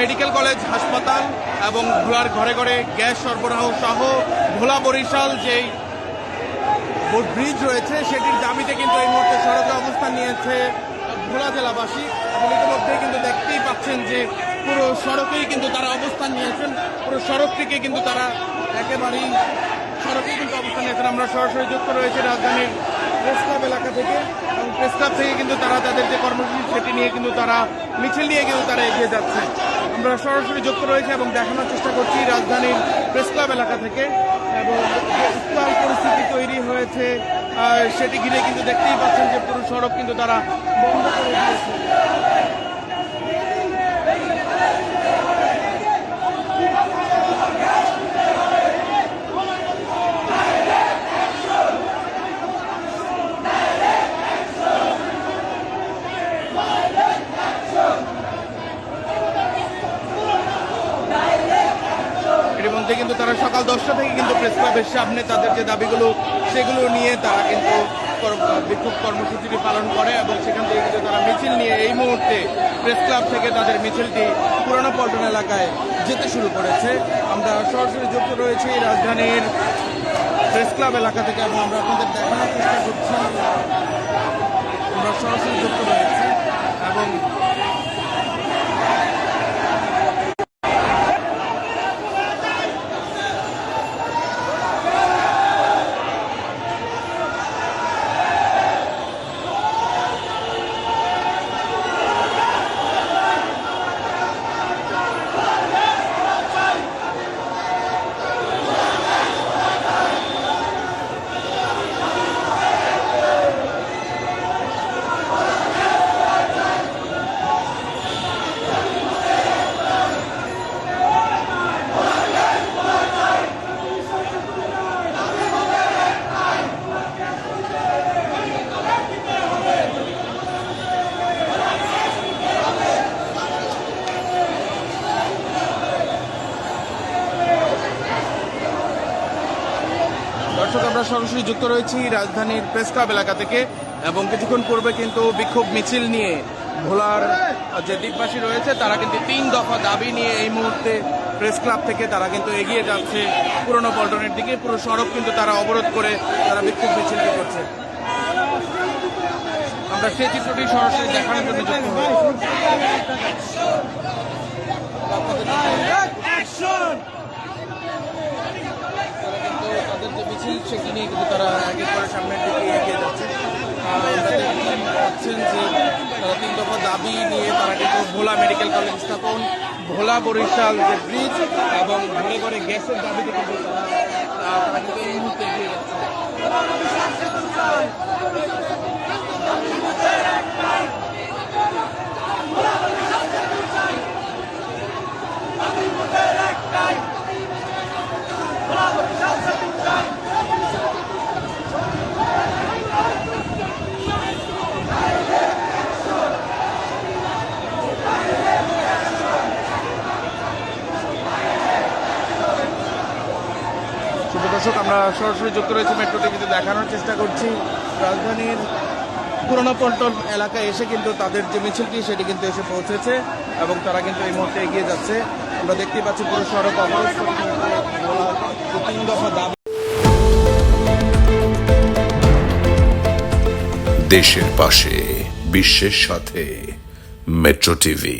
Medical college, হাসপাতাল এবং ভোলার ঘরে ঘরে গ্যাস সরবরাহ সহ ভোলা বরিশাল যেই ব্রিজ রয়েছে, সেটির দাবিতে কিন্তু এই মুহূর্তে সড়কে অবস্থান নিয়েছে ভোলা জেলাবাসী। এবং ইতিমধ্যে কিন্তু দেখতেই পাচ্ছেন যে পুরো সড়কেই কিন্তু তারা অবস্থান নিয়েছেন। পুরো সড়কটিকে কিন্তু তারা একেবারেই সড়কে কিন্তু অবস্থান নিয়েছেন। আমরা সরাসরি যুক্ত রয়েছে রাজধানীর প্রেস ক্লাব এলাকা থেকে। এবং প্রেস ক্লাব থেকে কিন্তু তারা তাদের যে কর্মসূচি, সেটি নিয়ে কিন্তু তারা মিছিল নিয়ে কিন্তু তারা এগিয়ে যাচ্ছে আমরা সরাসরি যুক্ত রয়েছে এবং দেখানোর চেষ্টা করছি রাজধানীর প্রেস ক্লাব এলাকা থেকে। এবং উত্তাল পরিস্থিতি তৈরি হয়েছে সেটি ঘিরে কিন্তু দেখতেই পাচ্ছেন যে পুরো সড়ক কিন্তু তারা বন্ধ করে দিয়েছে। মধ্যে কিন্তু তারা সকাল দশটা থেকে কিন্তু প্রেস ক্লাবের সামনে তাদের যে দাবিগুলো, সেগুলো নিয়ে তারা কিন্তু বিক্ষোভ কর্মসূচিটি পালন করে এবং সেখান থেকে কিন্তু তারা মিছিল নিয়ে এই মুহূর্তে প্রেস ক্লাব থেকে তাদের মিছিলটি পুরানো পল্টন এলাকায় যেতে শুরু করেছে। আমরা সরাসরি যুক্ত রয়েছি রাজধানীর প্রেস ক্লাব এলাকা থেকে এবং আমরা আপনাদের দেখানোর চেষ্টা করছি। আমরা সরাসরি যুক্ত রয়েছি এবং দর্শক আমরা সরাসরি যুক্ত রয়েছি রাজধানীর প্রেস ক্লাব এলাকা থেকে এবং কিছুক্ষণ পূর্বে কিন্তু বিক্ষোভ মিছিল নিয়ে ভোলার যে দ্বীপবাসী রয়েছে, তারা কিন্তু তিন দফা দাবি নিয়ে এই মুহূর্তে প্রেস ক্লাব থেকে তারা কিন্তু এগিয়ে যাচ্ছে পুরনো পল্টনের দিকে। পুরো সড়ক কিন্তু তারা অবরোধ করে তারা বিক্ষোভ মিছিলটি করছে। আমরা সেই চিত্রটি সরাসরি দেখানোর জন্য যুক্ত হয়েছি তারা কিন্তু তাদের যে মিছিল সেটি নিয়ে কিন্তু একে করে সামনের দিকে এগিয়ে যাচ্ছে। পাচ্ছেন যে তারা তিন দফা দাবি নিয়ে তারা কিন্তু ভোলা মেডিকেল কলেজ স্থাপন, ভোলা বরিশাল যে ব্রিজ এবং ঘরে ঘরে গ্যাসের দাবিতে কিন্তু তারা কিন্তু এই মুহূর্তে এগিয়ে যাচ্ছে। দর্শক, আমরা সরাসরি যুক্ত রয়েছি মেট্রো টিভিতে দেখানোর চেষ্টা করছি। রাজধানীর পুরোনো পল্টন এলাকায় এসে কিন্তু তাদের যে মিছিলটি, সেটি কিন্তু এসে পৌঁছেছে এবং তারা কিন্তু এই মুহূর্তে এগিয়ে যাচ্ছে। আমরা দেখতেই পাচ্ছি পুরো সড়ক অবরোধ তিন দফা দাবি দেশের পাশে, বিশ্বের সাথে, মেট্রো টিভি।